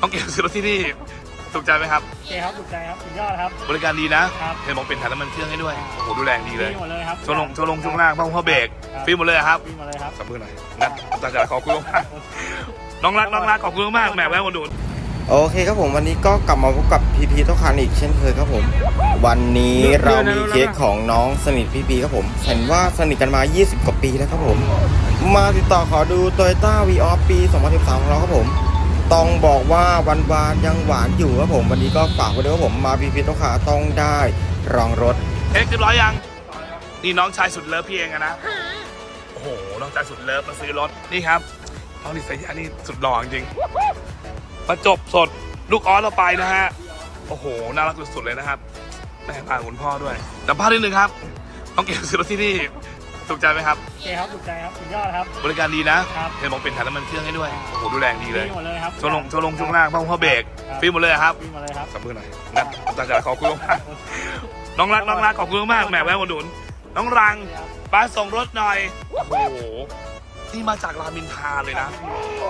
ต้องเก็บซื้อรถที่นี่ถูกใจไหมครับ โอเคครับถูกใจครับสุดยอดครับ บริการดีนะครับ เห็นบอกเป็นถ่ายน้ำมันเครื่องให้ด้วยโอ้โหดูแรงดีเลยฟรีหมดเลยครับช่วงลงช่วงลงช่วงล่างพ่อพ่อเบรกครับ ฟรีหมดเลยอะครับฟรีหมดเลยครับ สับมือหน่อยนะตาจ๋าขอบคุณมากน้องรักน้องรักขอบคุณมากแหมแวะมาดู โอเคครับผมวันนี้ก็กลับมาพบกับพีพีทุกคันอีกเช่นเคยครับผม วันนี้เรามีเค้กของน้องสนิทพีพีครับผมเห็นว่าสนิทกันมา 20 กว่าปีแล้วครับผม มาติดต่อขอดู t o y ต้าวีออปี 2013ของเราครับผม ต้องบอกว่าวันวานยังหวานอยู่ครับผมวันนี้ก็ฝากไว้ด้วยครับผมมาพีพีทุกขาต้องได้รองรถเอ็กซ์เรียบร้อยยังนี่น้องชายสุดเลิฟพี่เองอะนะโอ้โหน้องชายสุดเลิฟมาซื้อรถนี่ครับน้องนิสัยานี่สุดหล่อจริงประจบสดลูกออสเราไปนะฮะโอ้โหน่ารักสุดๆเลยนะครับแม่ตาคุณพ่อด้วยแต่พลาดนิดนึงครับต้องเก็บซื้อรถที่นี่ ถูกใจไหมครับ โอเคครับถูกใจครับสุดยอดครับ บริการดีนะครับ เห็นบอกเป็นถ่ายน้ำมันเครื่องให้ด้วยโอ้โหดูแรงดีฟเลรียหมดเลยครับช่วงลงช่วงลงช่วงล่างพ่อพ่อเบรกครับฟรีหมดเลยอะครับ ฟรีหมดเลยครับ สับมือหน่อยนะตาจ๋าขอบคุณมากน้องรักน้องรักขอบคุณมากแหมแวะมาดูน้องรังป้าส่งรถหน่อย โอ้โห นี่มาจากรามอินทราเลยนะ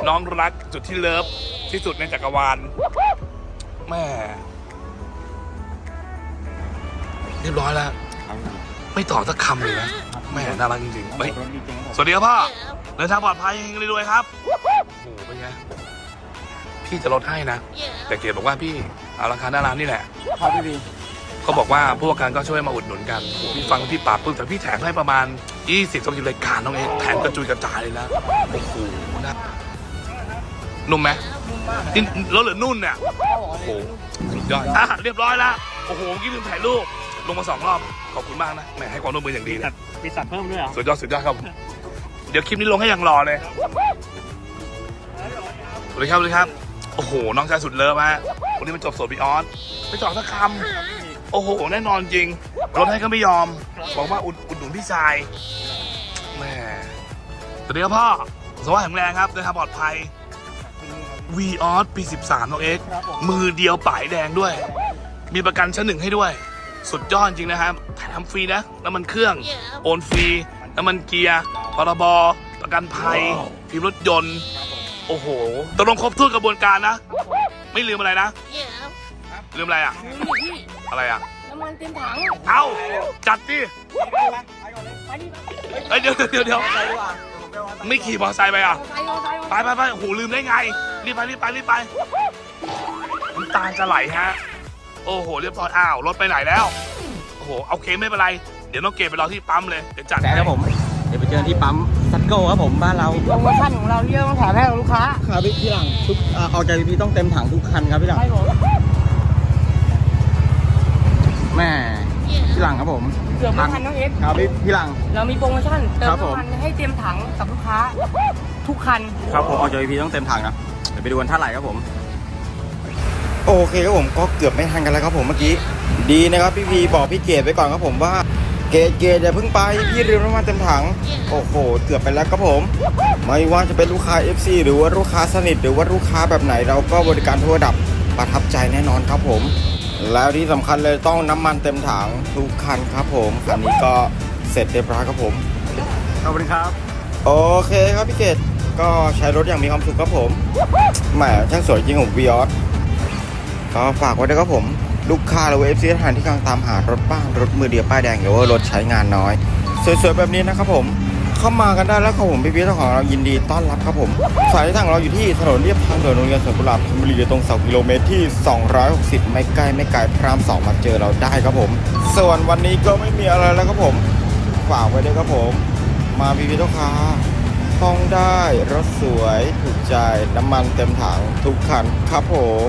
น้องรักจุดที่เลิฟที่สุดในจักรวาลแม่เรียบร้อยแล้ว ไม่ตอบสักคำเลยนะ แม่น่ารักจริงๆเฮ้ยรถดีจริงครับผมสวัสดีครับพ่อเดินทางปลอดภัยเฮงรวยๆครับโอ้โหเป็นไงพี่จะลดให้นะ แต่เกียรติบอกว่าพี่เอาราคาหน้าร้านนี่แหละครับพี่พีเขาบอกว่าผู้ประกันก็ช่วยมาอุดหนุนกันโอ้โหพี่ฟังพี่ปราบปลื้มแต่พี่แถมให้ประมาณ 20 30รายการน้องเองแถมกระจุยกระจายเลยนะโอ้โหนะนุ่มไหมนี่แล้วเหลือนุ่นเนี่ยโอ้โหสุดยอดอะเรียบร้อยแล้วโอ้โหเมื่อกี้ลืมถ่ายรูป ลงมาสองรอบขอบคุณมากนะแหมให้ความร่วมมืออย่างดีมีเลสัยตว์มีสัตว์เพิ่มด้วยเหรอ สุดยอดสุดยอดครับเดี๋ยวคลิปนี้ลงให้อย่างรอเลย สวัสดีครับสวัสดีครับ โอ้โห น้องชายสุดเลิฟฮะ วันนี้มันจบโสดบีออสไม่ตอบสักคำ โอ้โห แน่นอนจริง รถให้ก็ไม่ยอม บอกว่าอุดอุดหนุนพี่ชายแหม่สวัสดีครับพ่อสวัสดีแข็งแรงครับเดินทางปลอดภัยวีออสปี 13น้องเอ็กซ์ครับผมมือเดียวป่ายแดงด้วย มีประกันชั้นหนึ่งให้ด้วย สุดยอดจริงนะครับแถมฟรีนะน้ำมันเครื่อง โอนฟรีน้ำมันเกียร์พรบประกันภัยฟิล์มรถยนต์ โอ้โหตกลงครบถ้วนกระบวนการนะ ไม่ลืมอะไรนะลืมอะไรอะอะไรอะ น้ำมันเต็มถังเอาจัดดิไปดิเอ้ยเดี๋ยวเดี๋ยวเดี๋ยวไม่ขี่มอเตอร์ไซค์ไปอะ ไปมอไซค์ไปไปไปโอ้โหลืมได้ไง รีบไปรีบไปรีบไปน้ำตาจะไหลฮะ โอ้โห เรียบร้อยอ้าวรถไปไหนแล้ว โอ้โหโอเคไม่เป็นไร เดี๋ยวน้องเกดไปรอที่ปั๊มเลยเดี๋ยวจัดแต่ครับผม เดี๋ยวไปเจอที่ปั๊มซัตโก้ครับผมบ้านเราโปรโมชั่นของเราที่เราต้องแถมให้กับลูกค้าครับพี่พี่หลังทุกอ่าออกจากพีพีต้องเต็มถังทุกคันครับพี่หลังใช่ผมแม่พี่หลังครับผมเกือบไม่ทันน้องเอฟครับพี่พี่หลัง เรามีโปรโมชั่นเติมครับผม น้ำมันให้เต็มถังกับลูกค้า ทุกคัน ครับผมออกจากพีพีต้องเต็มถังนะเดี๋ยวไปดูกันเท่าไหร่ครับผม โอเคครับผมก็เกือบไม่ทันกันแล้วครับผมเมื่อกี้ ดีนะครับพี่พีบอกพี่เกดไปก่อนครับผมว่า เกดเกดอย่าเพิ่งไปพี่ลืมน้ำมันเต็มถัง โอ้โห เกือบไปแล้วครับผม ไม่ว่าจะเป็นลูกค้า FC หรือว่าลูกค้าสนิทหรือว่าลูกค้าแบบไหนเราก็บริการทั่วระดับประทับใจแน่นอนครับผม แล้วที่สำคัญเลยต้องน้ำมันเต็มถังทุกคันครับผมคันนี้ก็เสร็จเรียบร้อยครับผมขอบคุณครับ โอเคครับพี่เกดก็ใช้รถอย่างมีความสุขครับผมแหมช่างสวยจริงของวีออส ก็ฝากไว้ด้วยครับผม ลูกค้าหรือเอฟซีทหารที่กำลังตามหารถบ้านรถมือเดียวป้ายแดงหรือว่ารถใช้งานน้อย สวยๆแบบนี้นะครับผมเข้ามากันได้แล้วครับผมพี่พี่เจ้าของเรายินดีต้อนรับครับผมสายทางเราอยู่ที่ถนนเรียบทางด่วนโรงเรียนสวนกุหลาบธนบุรีตรงเสากิโลเมตรที่ 260 ไม่ใกล้ไม่ไกลพระรามสองมาเจอเราได้ครับผม ส่วนวันนี้ก็ไม่มีอะไรแล้วครับผมฝากไว้ด้วยครับผม มาพี่พี่เจ้าค้าต้องได้รถสวยถูกใจน้ำมันเต็มถังทุกคันครับผม